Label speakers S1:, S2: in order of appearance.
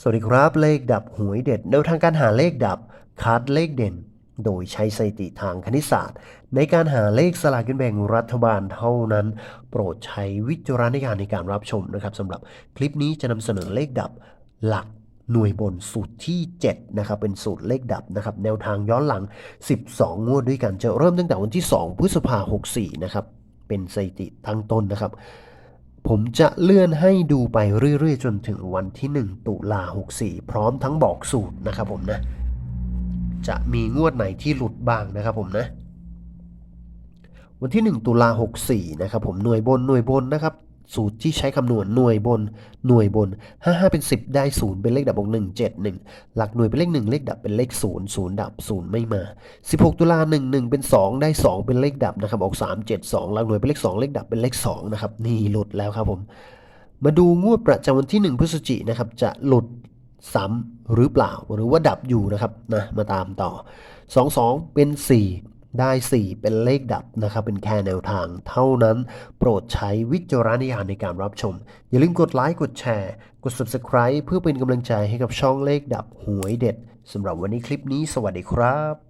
S1: สวัสดีครับเลขดับหวยเด็ดแนวทางการหาเลขดับคัดเลขเด่น โดยใช้สถิติทางคณิตศาสตร์ ในการหาเลขสลากกินแบ่งรัฐบาลเท่านั้น โปรดใช้วิจารณญาณในการรับชมนะครับสำหรับคลิปนี้จะนำเสนอเลขดับหลักหน่วยบนสูตรที่ 7 นะครับ เป็นสูตรเลขดับนะครับ แนวทางย้อนหลัง 12 งวดด้วยกันจะเริ่มตั้งแต่วันที่ 2 พฤษภาคม64 นะครับ เป็นสถิติตั้งต้นนะครับ ผมจะเลื่อนให้ดูไปเรื่อยๆ จนถึงวันที่ 1 ตุลา64 พร้อมทั้งบอกสูตรนะครับผมนะ จะมีงวดไหนที่หลุดบ้างนะครับผมนะ วันที่ 1 ตุลา64 นะครับผมหน่วยบนหน่วยบนนะครับ สูตรที่ใช้คำนวณหน่วยบน หน่วยบน 55 เป็น 10 ได้ 0 เป็นเลขดับบวก1 7 1 หลักหน่วยเป็นเลข 1 เลขดับเป็นเลข 0 0 ดับ 0 ไม่มา 16 ตุลา1 1 เป็น 2 ได้ 2 เป็นเลขดับนะครับออก 3 7 2 หลักหน่วยเป็นเลข 2 เลขดับเป็นเลข 2 นะครับ นี่หลุดแล้วครับผม มาดูงวดประจำวันที่ 1 พฤศจิกนะครับ จะหลุดซ้ำหรือเปล่าหรือว่าดับอยู่นะครับนะมาตามต่อ 2 2 เป็น 4 ได้ 4 เป็นเลขดับนะครับ เป็นแค่แนวทาง เท่านั้นโปรดใช้วิจารณญาณในการรับชม อย่าลืมกดไลค์กดแชร์ กด Subscribe เพื่อเป็นกำลังใจให้กับช่องเลขดับหวยเด็ดสำหรับวันนี้คลิปนี้สวัสดีครับ